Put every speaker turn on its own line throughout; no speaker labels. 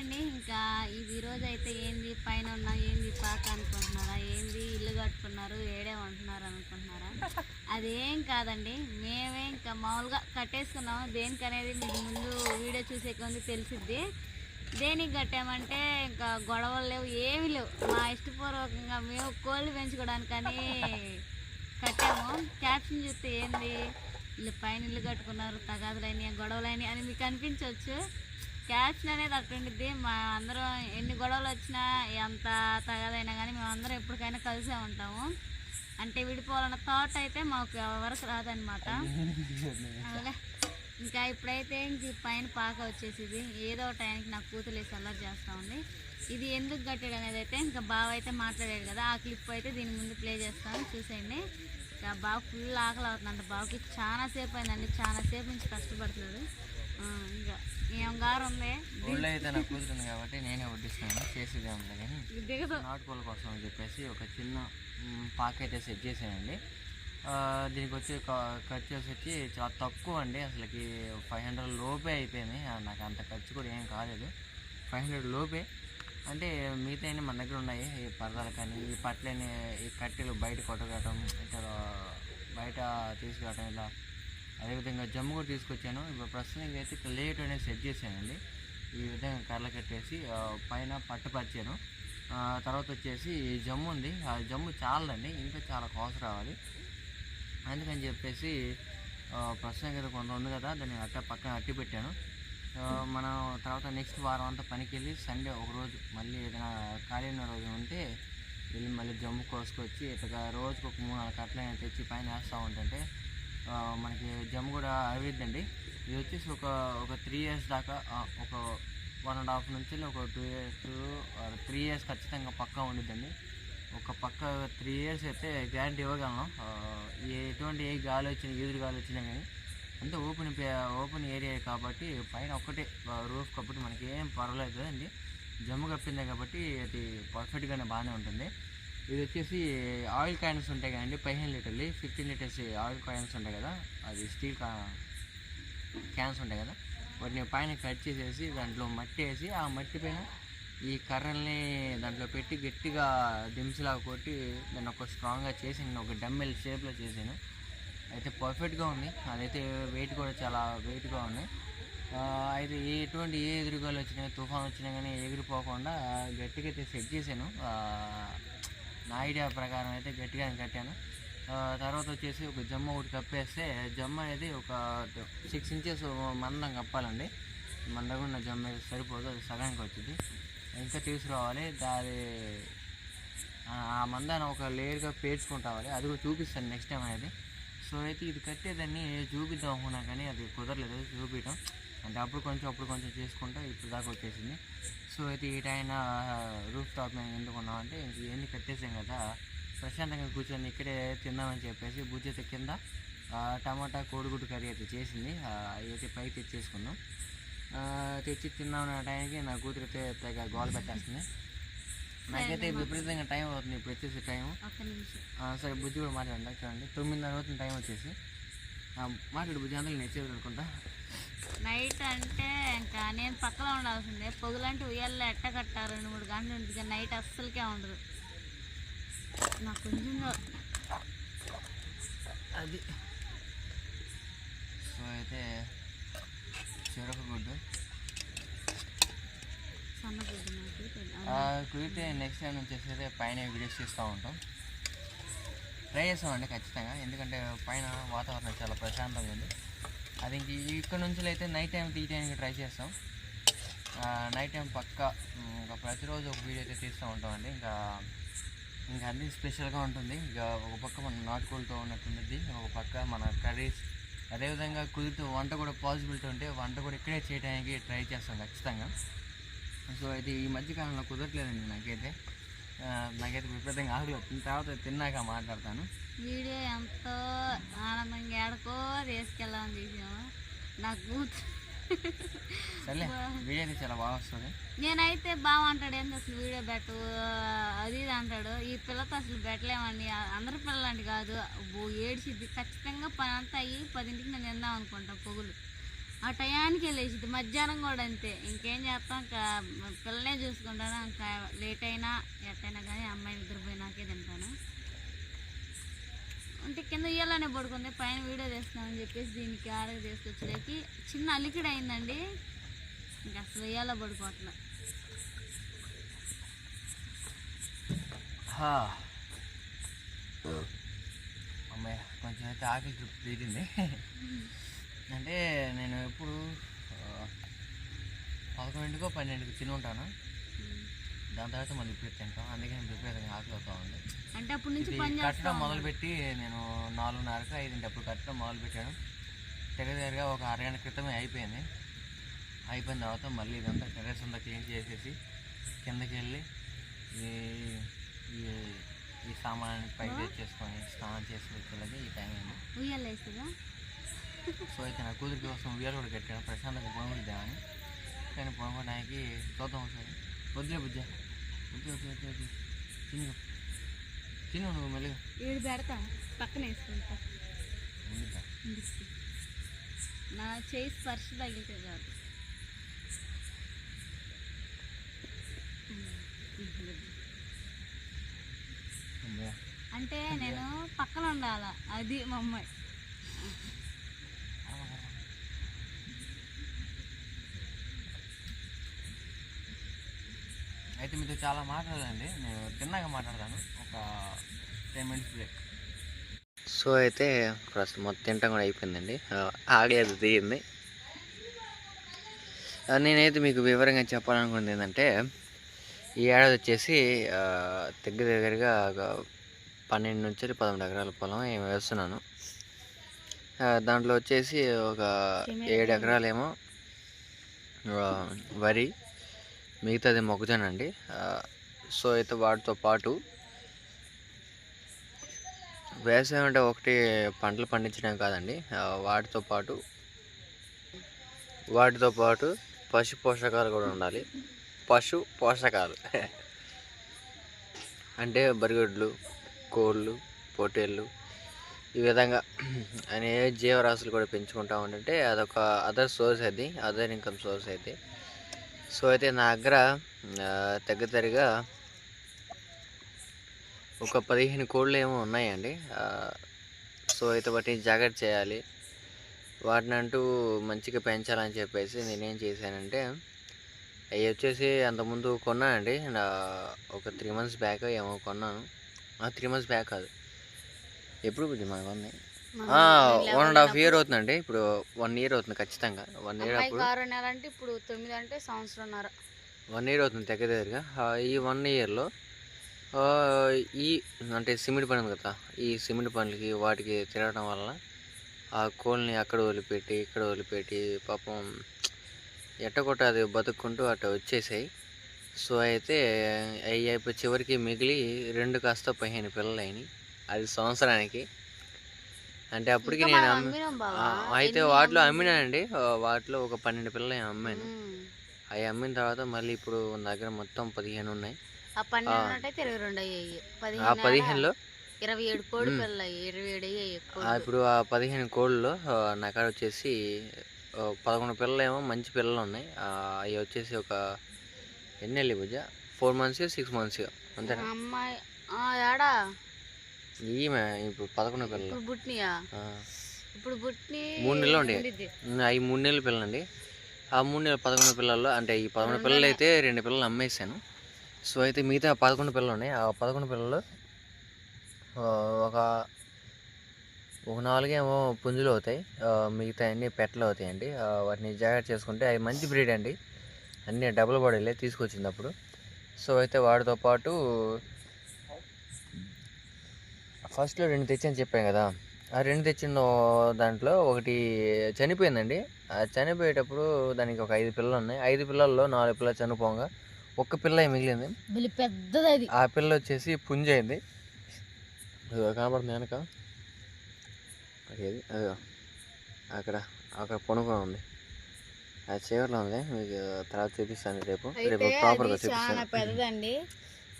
అండి ఇంకా ఇది ఈరోజు అయితే ఏంది పైన ఉన్న ఏంది పాక అనుకుంటున్నారా ఏంది ఇల్లు కట్టుకున్నారు ఏడే ఉంటున్నారు అనుకుంటున్నారా? అదేం కాదండి మేమే ఇంకా మామూలుగా కట్టేసుకున్నాము. దేనికనేది మీకు ముందు వీడియో చూసే కొంది తెలిసిద్ది. దేనికి కట్టామంటే ఇంకా గొడవలు లేవు ఏమి లేవు. మా ఇష్టపూర్వకంగా మేము కోళ్ళు పెంచుకోవడానికని కట్టాము. క్యాప్షన్ చూస్తే ఏంది ఇల్లు పైన ఇల్లు కట్టుకున్నారు తగాదులైన గొడవలైన అని మీకు అనిపించవచ్చు క్యాప్షన్ అనేది అటువంటిది మా అందరం ఎన్ని గొడవలు వచ్చినా ఎంత తగాదైనా కానీ మేము అందరం ఎప్పటికైనా కలిసే ఉంటాము. అంటే విడిపోవాలన్న థాట్ అయితే మాకు ఎవరికి రాదనమాట అలాగే ఇంకా ఇప్పుడైతే ఇంక పైన పాక వచ్చేసింది ఏదో టైంకి నాకు కూతురు వేసి అల్లరి చేస్తూ ఉంది. ఇది ఎందుకు కట్టాడు అనేది అయితే ఇంకా బావ అయితే మాట్లాడాడు కదా. ఆ క్లిప్ అయితే దీని ముందు ప్లే చేస్తాను. చూసేయండి. ఇంకా బావ ఫుల్ ఆకలి అవుతుందంట. బావకి చాలా సేపు అయిందండి. చాలాసేపు నుంచి కష్టపడుతున్నాడు. ఆ, ఉంది
ఊళ్ళో అయితే నాకు కూతురుంది కాబట్టి నేనే వడ్డిస్తున్నాను చేసేదే ఉంది కానీ
ఇది దిగదు
నాటుకోళ్ళ కోసం అని చెప్పేసి ఒక చిన్న పాక్ అయితే సెట్ చేసానండి దీనికి వచ్చి ఖర్చు వచ్చి చాలా తక్కువ అండి అసలుకి ఫైవ్ హండ్రెడ్ లోపే అయిపోయింది. నాకు అంత ఖర్చు కూడా ఏం కాలేదు. ఫైవ్ హండ్రెడ్ లోపే. అంటే మిగతా మన దగ్గర ఉన్నాయి ఈ పరదాలు కానీ ఈ పట్లని ఈ కట్టెలు బయట కొట్టగటం ఇట్లా బయట తీసుకురావటం ఇలా అదేవిధంగా జమ్ము కూడా తీసుకొచ్చాను. ఇప్పుడు ప్రస్తుతానికి అయితే ఇక్కడ లేట్ అనేది సెట్ చేశానండి. ఈ విధంగా కర్రలు కట్టేసి పైన పట్టుపరిచాను తర్వాత వచ్చేసి జమ్ము ఉంది. ఆ జమ్ము చాలండి ఇంకా చాలా కోస రావాలి. అందుకని చెప్పేసి ప్రస్తుతం కదా కొంత ఉంది కదా దాన్ని అట్ట పక్కన అట్టి పెట్టాను. మనం తర్వాత నెక్స్ట్ వారం అంతా పనికి వెళ్ళి సండే ఒక రోజు మళ్ళీ ఏదైనా ఖాళీ ఉన్న రోజు ఉంటే వెళ్ళి మళ్ళీ జమ్ము కోసుకొచ్చి ఇట్లా రోజుకు ఒక మూడు నాలుగు కట్టలు తెచ్చి పైన వేస్తూ ఉంటుంటే మనకి జమ్ము కూడా అవిద్దండి ఇది వచ్చేసి ఒక ఒక త్రీ ఇయర్స్ దాకా ఒక వన్ అండ్ హాఫ్ నుంచి ఒక టూ ఇయర్స్ త్రీ ఇయర్స్ ఖచ్చితంగా పక్కా ఉండిద్దండి. ఒక పక్క త్రీ ఇయర్స్ అయితే గ్యారంటీ ఇవ్వగలను. ఎటువంటి ఏ గాలి వచ్చినా ఎదురు గాలి వచ్చినా కానీ అంతా ఓపెన్ ఓపెన్ ఏరియా కాబట్టి పైన ఒక్కటే రూఫ్ కాబట్టి మనకి ఏం పర్వాలేదు అండి జమ్ము కప్పిందే కాబట్టి అది పర్ఫెక్ట్గానే బాగానే ఉంటుంది. ఇది వచ్చేసి eh, ఆయిల్ కాయిన్స్ ఉంటాయి కదండి పదిహేను లీటర్లు ఫిఫ్టీన్ లీటర్స్ ఆయిల్ కాయిన్స్ ఉంటాయి కదా అది స్టీల్ కా క్యాన్స్ ఉంటాయి కదా. వాటిని పైన కట్ చేసేసి దాంట్లో మట్టి వేసి ఆ మట్టి పైన ఈ కర్రల్ని దాంట్లో పెట్టి గట్టిగా దింసులాగా కొట్టి దాన్ని ఒక స్ట్రాంగ్గా చేసి నేను ఒక డమ్మెల్ షేప్లో చేశాను. అయితే పర్ఫెక్ట్గా ఉంది. అదైతే వెయిట్ కూడా చాలా వెయిట్గా ఉంది. అయితే ఎటువంటి ఏ ఎదురుగాలు వచ్చినా తుఫాన్ వచ్చినా కానీ ఎగిరిపోకుండా గట్టిగా అయితే సెట్ చేశాను. నా ఐడియా ప్రకారం అయితే గట్టిగా కట్టాను. తర్వాత వచ్చేసి ఒక జమ్మ ఒకటి కప్పేస్తే జమ్మ అనేది ఒక సిక్స్ ఇంచెస్ మందం కప్పాలండి. మందగున్న జమ్మ అయితే సరిపోదు అది సగానికి వచ్చింది. ఇంకా తీసుకురావాలి దాని ఆ- ఆ మందాన్ని ఒక లేయర్గా పేర్చుకుంటావాలి అది కూడా చూపిస్తాను నెక్స్ట్ టైం అనేది. సో అయితే ఇది కట్టేదాన్ని చూపిద్దాం అనుకున్నా కానీ అది కుదరలేదు చూపించడం అంటే అప్పుడు కొంచెం అప్పుడు కొంచెం చేసుకుంటా ఇప్పుడు దాకా వచ్చేసింది. సో అయితే ఈ టైం రూఫ్ టాప్ మీద ఎందుకున్నాం అంటే ఇంక ఇవన్నీ కట్టేసాం కదా. ప్రశాంతంగా కూర్చొని ఇక్కడే తిందామని చెప్పేసి బుజ్జైతే కింద టమాటా కోడిగుడ్డు కర్రీ అయితే చేసింది. అయితే పైకి తెచ్చేసుకున్నాం. తెచ్చి తిందామనే టైంకి నా కూతురు అయితే తెగ గోల పెట్టేస్తుంది. నాకైతే విపరీతంగా టైం అవుతుంది ఇప్పుడు వచ్చేసి టైం సరే బుజ్జి కూడా మాట్లాడండి. చూడండి తొమ్మిదిన్నర అవుతుంది టైం వచ్చేసి. మాట్లాడు బుజ్జి అందరూ నేర్చేది అనుకుంటా
నైట్ అంటే ఇంకా నేను పక్కన ఉండాల్సిందే. పొగులంటే ఉయ్యాల్లో ఎట్ట కట్టారు రెండు మూడు గంటలు ఉంటుంది నైట్ అస్సలకే ఉండదు. నాకు కొంచెం
అది. సో అయితే చెరక గుడ్డు కుదిరితే నెక్స్ట్ టైం నుంచి అయితే పైన వీడియోస్ చేస్తూ ఉంటాం. ట్రై చేస్తామండి ఖచ్చితంగా. ఎందుకంటే పైన వాతావరణం చాలా ప్రశాంతంగా ఉంది. అది ఇంక ఇక్కడ నుంచి అయితే నైట్ టైం తీయడానికి ట్రై చేస్తాం. నైట్ టైం పక్క ఇంకా ప్రతిరోజు ఒక వీడియో అయితే తీస్తూ ఉంటామండి. ఇంకా ఇంకా అన్ని స్పెషల్గా ఉంటుంది. ఇంకా ఒక పక్క మన నాటుకోళ్ళతో ఉన్నట్టుంటుంది ఒక పక్క మన కర్రీస్. అదేవిధంగా కుదిరితే వంట కూడా పాసిబిలిటీ ఉంటే వంట కూడా ఇక్కడే చేయడానికి ట్రై చేస్తాం ఖచ్చితంగా. సో అయితే ఈ మధ్యకాలంలో కుదరట్లేదండి నాకైతే. నాకైతే విపరీతంగా ఆకలి అవుతుంది తర్వాత తిన్నాక మాట్లాడతాను.
వీడియో ఎంతో ఆనందంగా ఏడకో తీసుకెళ్ళామని తీసాము నాకు కూతురు.
సర్లే వీడియో అయితే చాలా బాగా వస్తుంది?
నేనైతే బాగా అంటాడు ఏంది అసలు వీడియో పెట్టు? అది ఇది అంటాడు. ఈ పిల్లతో అసలు పెట్టలేమండి. అందరి పిల్లలండి కాదు. ఓ ఏడ్చిద్ది. ఖచ్చితంగా పని అంతా అయ్యి పదింటికి నేను తిందాం అనుకుంటా పొగులు. ఆ టయానికి వెళ్ళేసింది మధ్యాహ్నం కూడా అంతే. ఇంకేం చేస్తాం? ఇంకా పిల్లనే చూసుకుంటాను. ఇంకా లేట్ అయినా ఎట్టయినా కానీ అమ్మాయి నిద్రపోయినాకే తింటాను. అంటే కింద ఇయ్యాలనే పడుకుంది. పైన వీడియో చేస్తున్నామని చెప్పేసి దీనికి ఆడగా తీసుకొచ్చేకి చిన్న అలికిడి అయిందండి. ఇంకా అసలు ఇయ్యాల పడుకోవట్లే.
అమ్మాయి కొంచెం అయితే ఆకలి తీరింది. అంటే నేను ఎప్పుడు పదకొండింటికో పన్నెండుకో తిని ఉంటాను. దాని తర్వాత మళ్ళీ ఇప్పుడు తింటాం. అందుకే నేను విపరీతంగా ఆకలి అవుతా ఉంది
అంటే అప్పటి నుంచి
కట్టడం మొదలుపెట్టి నేను నాలుగున్నరకు ఐదింటి అప్పుడు కట్టడం మొదలు పెట్టాను దగ్గర దగ్గరగా ఒక అరగంట క్రితమే అయిపోయింది. అయిపోయిన తర్వాత మళ్ళీ ఇదంతా టెరెస్ అంతా క్లీన్ చేసేసి కిందకి వెళ్ళి ఈ ఈ సామాన్ పైకి తెచ్చేసుకొని స్నానం చేసి వచ్చేలాగే ఈ టైం అయింది. సో అయితే నా కూతురికి కోసం ఉయ్యాలు కూడా కట్టాను. ప్రశాంతంగా పొనుకుంటామని కానీ పొనుకోవడానికి చూద్దాం ఒకసారి వద్దులే బుజ్జ. వద్దు వద్దు వద్దు వద్దు తిను. తిను నువ్వు మెల్లిగా.
ఏడు పెడతా. పక్కన వేసుకుంటా. నా చేయి స్పర్శ తగిలితే కాదు. అంటే నేను పక్కన ఉండాల? అది మా అమ్మాయి.
అయితే మీతో చాలా మాట్లాడాలండి నేను తిన్నాక మాట్లాడతాను. ఒక టెన్ మినిట్స్ బ్రేక్. సో అయితే ప్రస్తుతం మొత్తం తింటాం కూడా అయిపోయిందండి. ఆగలేదు తీయింది. నేనైతే మీకు వివరంగా చెప్పాలనుకున్నది ఏంటంటే ఈ ఏడాది వచ్చేసి దగ్గర దగ్గరగా ఒక పన్నెండు నుంచి పదమూడు ఎకరాల పొలం ఏమో వేస్తున్నాను. ఆ, దాంట్లో వచ్చేసి ఒక ఏడు ఎకరాలేమో వరి మిగతాది మొక్కజొన్న అండి సో అయితే వాటితో పాటు వ్యవసాయం అంటే ఒకటి పంటలు పండించడం కాదండి. వాటితో పాటు వాటితో పాటు పశు పోషకాలు కూడా ఉండాలి. పశు పోషకాలు. అంటే బరిగొడ్లు కోళ్ళు పొట్టేళ్ళు ఈ విధంగా అనే జీవరాశులు కూడా పెంచుకుంటా ఉంటే అదొక అదర్ సోర్స్ అది అదర్ ఇన్కమ్ సోర్స్ అయితే సో అయితే నా దగ్గర ఆ, దగ్గరగా ఒక పదిహేను కోళ్ళు ఏమో ఉన్నాయండి. సో అయితే వాటిని జాగ్రత్త చేయాలి. వాటిని అంటూ మంచిగా పెంచాలని చెప్పేసి నేనేం చేశానంటే అవి వచ్చేసి అంతకుముందు కొన్నానండి ఒక త్రీ మంత్స్ బ్యాక్ ఏమో కొన్నాను. త్రీ మంత్స్ బ్యాక్ కాదు. ఎప్పుడు బుజ్జి మనకు ఉన్నాయి వన్ అండ్ హాఫ్ ఇయర్ అవుతుందండి. ఇప్పుడు వన్ ఇయర్ అవుతుంది ఖచ్చితంగా. వన్ ఇయర్ అప్పుడు
ఆరు నెల అంటే ఇప్పుడు తొమ్మిది అంటే సంవత్సరంన్నర.
వన్ ఇయర్ అవుతుంది దగ్గర దగ్గరగా. ఈ వన్ ఇయర్లో ఈ అంటే సిమెంట్ పని ఉంది కదా ఈ సిమెంట్ పనులకి వాటికి తిరగడం వల్ల ఆ కోళ్ళని అక్కడ వదిలిపెట్టి ఇక్కడ వదిలిపెట్టి పాపం ఎట్టకొట్ట అది బతుక్కుంటూ అట్ట వచ్చేసాయి. సో అయితే అవి అయిపోయి చివరికి మిగిలి రెండు కాస్త పదిహేను పిల్లలు అయినాయి అది సంవత్సరానికి. అంటే అప్పటికి నేను అయితే వాటిలో అమ్మినానండి. వాటిలో ఒక పన్నెండు పిల్లలు అమ్మాను. అవి అమ్మిన తర్వాత మళ్ళీ ఇప్పుడు నా దగ్గర మొత్తం పదిహేను ఉన్నాయి.
ఆ
పదిహేనులో?
ఇరవై ఏడు కోడి పిల్లలు ఇరవై ఏడు
ఇప్పుడు ఆ పదిహేను కోళ్ళలో నా కాడ వచ్చేసి పదకొండు పిల్లలు ఏమో మంచి పిల్లలు ఉన్నాయి. అవి వచ్చేసి ఒక ఎన్ని వెళ్ళి puja? Four months six months అంతేనా?
అమ్మాయి ఆ, ఏడా
ఈమె ఇప్పుడు పదకొండు పిల్లలు
ఇప్పుడు బుట్నియా ఇప్పుడు బుట్ని
మూడు నెలలు
ఉండిద్ది.
అవి మూడు నెలల పిల్లలండి ఆ మూడు నెలల పదకొండు పిల్లల్లో అంటే ఈ పదకొండు పిల్లలు అయితే రెండు పిల్లలు అమ్మేశాను. సో అయితే మిగతా పదకొండు పిల్లలు ఉన్నాయి. ఆ పదకొండు పిల్లలు ఒక ఒక నాలుగేమో పుంజులు అవుతాయి. మిగతా అన్ని పెట్టలు అవుతాయండి. వాటిని జాగ్రత్త చేసుకుంటే అవి మంచి బ్రీడ్ అండి. అన్నీ డబుల్ బాడీలే తీసుకొచ్చింది అప్పుడు. సో అయితే వాటితో పాటు ఫస్ట్లో రెండు తెచ్చని చెప్పాను కదా. ఆ రెండు తెచ్చిన దాంట్లో ఒకటి చనిపోయిందండి. ఆ చనిపోయేటప్పుడు దానికి ఒక ఐదు పిల్లలు ఉన్నాయి. ఐదు పిల్లల్లో నాలుగు పిల్లలు చనిపోగా ఒక్క పిల్ల మిగిలింది.
పెద్దది అది.
ఆ పిల్ల వచ్చేసి పుంజైంది ఇదిగో కనబడుతుంది వెనక. ఏది? అదిగో. అక్కడ అక్కడ పొనుకొని ఉంది. ఆ చీరలో ఉంది. మీకు తర్వాత చూపిస్తాను రేపు. రేపు ప్రాపర్గా
అది
చూపిస్తాను.
పెద్దదండి.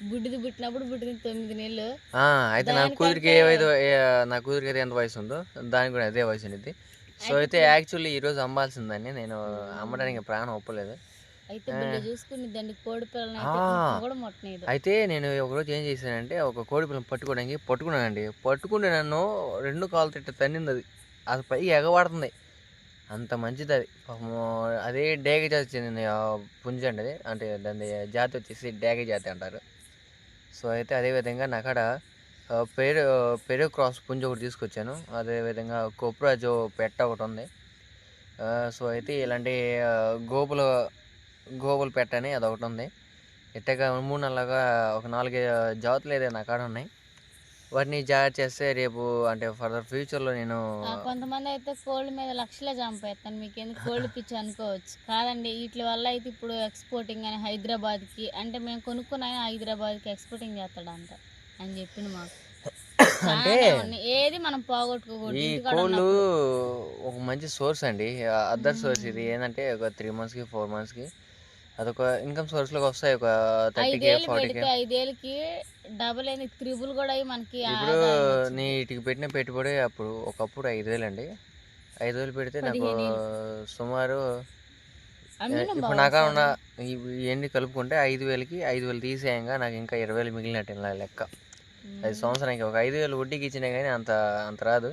గుడ్డిది పుట్టినప్పుడు పుట్టింది తొమ్మిది నెలలు.
అయితే నా కూతురికి ఏ వయసు ఏ- నా కూతురికి అయితే ఎంత వయసు ఉందో దానికి కూడా అదే వయసు ఉండిద్ది. సో అయితే యాక్చువల్లీ ఈరోజు అమ్మాల్సిందండి నేను అమ్మడానికి ప్రాణం ఒప్పలేదు.
అయితే
నేను ఒకరోజు ఏం చేశానంటే ఒక కోడి పిల్లని పట్టుకోవడానికి పట్టుకున్నానండి. పట్టుకుంటే నన్ను రెండు కాలు తిట్ట తన్నింది అది. అది పైకి ఎగబడుతుంది. అంత మంచిది అది. అదే డేగ జాతి చెందిన ఆ పుంజ అండి అది. అంటే దాని జాతి వచ్చేసి డేగ జాతి అంటారు. సో అయితే అదేవిధంగా నాకాడ ఆ, పెరు పెరు క్రాస్ పుంజ ఒకటి తీసుకొచ్చాను. అదేవిధంగా కోప్రాజో పెట్ట ఒకటి ఉంది. సో అయితే ఇలాంటి గోపుల గోపుల పెట్ట అని అదొకటి ఉంది. ఇట్టగా మూడు నెలలుగా ఒక నాలుగు జాతులు అయితే నా కాడ ఉన్నాయి. వాటిని జాగ్రత్త చేస్తే రేపు అంటే ఫర్దర్ ఫ్యూచర్లో నేను
ఆ, కొంతమంది అయితే కోళ్ళ మీద లక్షలే చంపేస్తాను మీకు ఎందుకు కోళ్ళు పిచ్చి అనుకోవచ్చు. కాదండి వీటి వల్ల అయితే ఇప్పుడు ఎక్స్పోర్టింగ్ అని హైదరాబాద్కి అంటే మేము కొనుక్కున్న హైదరాబాద్కి ఎక్స్పోర్టింగ్ చేస్తాడంట అని చెప్పింది మాకు.
అంటే.
ఏది మనం పోగొట్టుకోకూడదు.
ఈ కోళ్ళు. ఒక మంచి సోర్స్ అండి. అదర్ సోర్స్ ఇది. ఏంటంటే ఒక త్రీ మంత్స్కి ఫోర్ మంత్స్కి అదొక ఇన్కమ్ సోర్స్లోకి వస్తాయి ఒక థర్టీకి ఫార్టీకి
ఐదేళ్ళకి డబుల్ అయింది త్రిబుల్ కూడా అయ్యి మనకి
ఇప్పుడు. నీటికి పెట్టిన పెట్టుబడి అప్పుడు ఒకప్పుడు ఐదు వేలు అండి ఐదు వేలు పెడితే నాకు సుమారు ఇప్పుడు నాకు ఉన్న. ఇవన్నీ కలుపుకుంటే ఐదు వేలకి ఐదు వేలు తీసేయంగా నాకు ఇంకా ఇరవై వేలు మిగిలినట్టు ఇలా లెక్క. అది సంవత్సరానికి ఒక ఐదు వేలు వడ్డీకి ఇచ్చినా కానీ అంత అంత రాదు.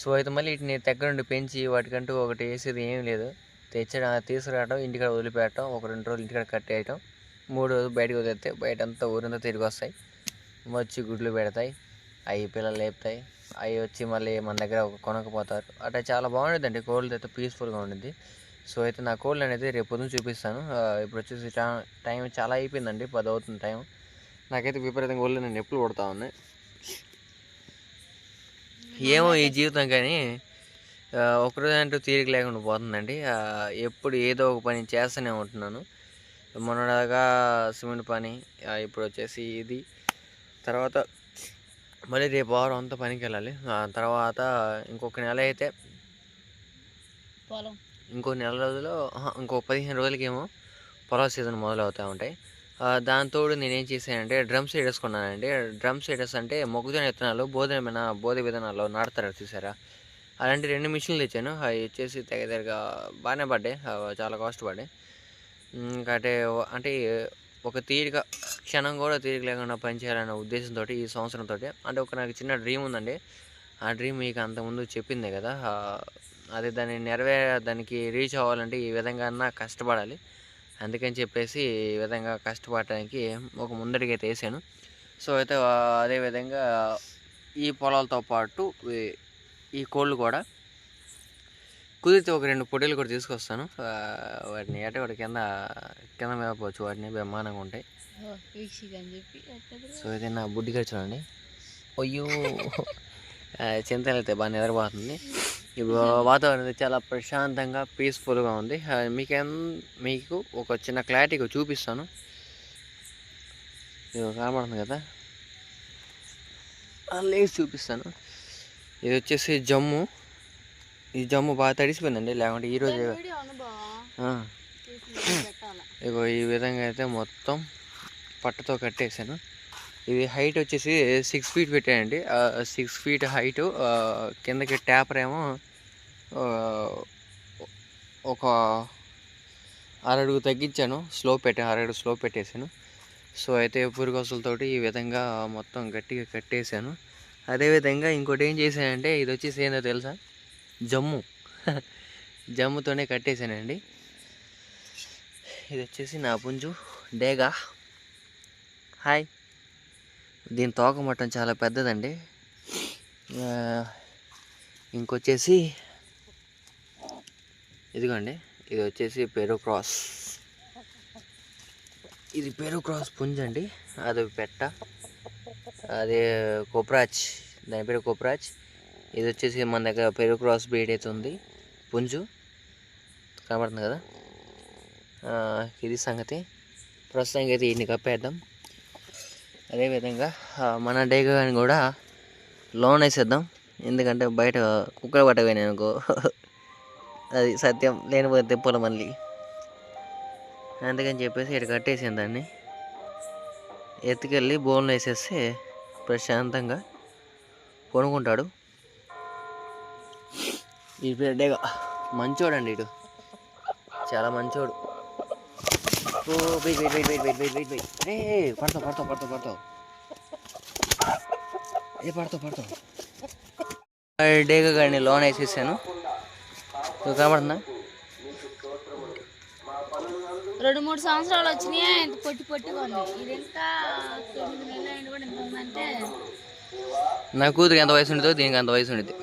సో అయితే మళ్ళీ వీటిని దగ్గర నుండి పెంచి వాటికంటూ ఒకటి వేసేది ఏం లేదు. తెచ్చడం తీసుకురావడం ఇంటికాడ వదిలిపెట్టడం ఒక రెండు రోజులు ఇంటికాడ కట్టేయటం మూడు రోజులు బయటకు వదిలేస్తే బయట అంతా ఊరంతా తిరిగి వస్తాయి. వచ్చి గుడ్లు పెడతాయి అవి పిల్లలు లేపుతాయి అవి వచ్చి మళ్ళీ మన దగ్గర ఒక కొనకపోతారు అట్లా చాలా బాగుంటుందండి కోళ్ళు అయితే పీస్ఫుల్గా ఉంటుంది సో అయితే నా కోళ్ళు అనేది రేపు పొద్దున్న చూపిస్తాను. ఇప్పుడు వచ్చేసి టైం చాలా అయిపోయిందండి పది అవుతుంది టైం. నాకైతే విపరీతంగా ఒళ్ళు నేను ఎప్పుడు కొడతా ఉన్నాయి ఏమో ఈ జీవితం కానీ ఒకరోజు అంటూ తీరిక లేకుండా పోతుందండి. ఎప్పుడు ఏదో ఒక పని చేస్తూనే ఉంటున్నాను. మొన్నదాకా సిమెంట్ పని ఇప్పుడు వచ్చేసి ఇది. తర్వాత మళ్ళీ రేపు వారం అంతా పనికి వెళ్ళాలి. తర్వాత ఇంకొక నెల అయితే
పొలం.
ఇంకో నెల రోజులు ఆహా, ఇంకో పదిహేను రోజులకేమో పొలాల సీజన్ మొదలవుతూ ఉంటాయి. ఆ, దాంతోడు నేనేం చేశానంటే డ్రమ్ సీడర్స్ కొన్నానండి డ్రమ్ సీడర్స్ అంటే మొక్కజొన్న విత్తనాలు బోధనమైన బోధ విధానాల్లో నాటుతారు చూసారా? అలాంటి రెండు మిషన్లు తెచ్చాను. అవి వచ్చేసి తెగ తెగగా బాగానే పడ్డాయి. చాలా కాస్ట్ పడ్డాయి. ఇంకా అంటే అంటే ఒక తీరిక క్షణం కూడా తీరిక లేకుండా పనిచేయాలన్న ఉద్దేశంతో ఈ సంవత్సరంతో అంటే ఒక నాకు చిన్న డ్రీమ్ ఉందండి. ఆ డ్రీమ్ మీకు అంతకుముందు చెప్పిందే కదా. అది అదే దాన్ని నెరవే దానికి రీచ్ అవ్వాలంటే ఈ విధంగా అన్నా కష్టపడాలి. అందుకని చెప్పేసి ఈ విధంగా కష్టపడటానికి ఒక ముందడిగైతే అయితే వేసాను. సో అయితే అదేవిధంగా అదే విధంగా ఈ పొలాలతో పాటు ఈ- కోళ్ళు కూడా. కుదిరితే ఒక రెండు పొట్టేలు కూడా తీసుకొస్తాను. వాటిని ఏట ఒకటి కింద కింద మేపవచ్చు వాటిని బ్రహ్మాండంగా ఉంటాయి. సో అయితే నా బుడ్డి గారు చూడండి అయ్యో. చింతలు అయితే బాగా నిద్రపోతుంది. ఇప్పుడు వాతావరణం అయితే చాలా ప్రశాంతంగా పీస్ఫుల్గా ఉంది. మీకేం మీకు ఒక చిన్న క్లారిటీగా చూపిస్తాను. ఇది కనబడుతుంది కదా? లేచి చూపిస్తాను. ఇది వచ్చేసి జమ్ము. ఈ జమ్ము బాగా తడిసిపోయిందండి. లేకుంటే ఈరోజు. ఇగో ఈ విధంగా అయితే మొత్తం పట్టతో కట్టేసాను. ఇది హైట్ వచ్చేసి సిక్స్ ఫీట్ పెట్టానండి. సిక్స్ ఫీట్ హైట్ కిందకి ట్యాపర్ ఏమో ఒక అరడుగు తగ్గించాను. స్లో పెట్టాను అరడుగు స్లో పెట్టేశాను సో అయితే పురుగొసలతోటి ఈ విధంగా మొత్తం గట్టిగా కట్టేశాను అదేవిధంగా ఇంకోటి ఏం చేశానంటే ఇది వచ్చేసి ఏందో తెలుసా? జమ్ము. జమ్ముతోనే కట్టేశానండి. ఇది వచ్చేసి నా పుంజు డేగా. హాయ్. దీని తోక మట్టం చాలా పెద్దదండి. ఇంకొచ్చేసి ఇదిగోండి ఇది వచ్చేసి పెరు క్రాస్. ఇది పెరు క్రాస్ పుంజండి. అండి అది పెట్ట. అది కోప్రాచ్ దాని పేరు కోప్రాచ్ ఇది వచ్చేసి మన దగ్గర పెరు క్రాస్ బ్రీడ్ అయితే ఉంది. పుంజు కనబడుతుంది కదా? ఇది సంగతి. ప్రస్తుతానికి అయితే ఇన్ని కప్పేద్దాం. అదేవిధంగా మన మన డేగాని కూడా లోన్ వేసేద్దాం. ఎందుకంటే బయట కుక్కలు పట్టపోయినా అనుకో. అది సత్యం లేనిపోతే తిప్పాలి మళ్ళీ. అందుకని చెప్పేసి ఇక్కడ కట్టేసాను దాన్ని. ఎత్తుకెళ్ళి బోన్లు వేసేస్తే ప్రశాంతంగా కొనుక్కుంటాడు. ఈ బిడ్డగా మంచోడు అండి ఇటు. చాలా మంచోడు. ఓ wait wait wait wait wait wait wait wait రే పడతావు పడతావు పడతావు పడతావు. ఏ పడతావు పడతావు. డేగా గాడిని లోన్ వేసేసాను. నువ్వు కనబడుతుందా?
రెండు మూడు సంవత్సరాలు వచ్చినాయి? పొట్టి పొట్టిగా ఉంది.
నా కూతురికి ఎంత వయసు ఉండదో దీనికి అంత వయసు ఉండేది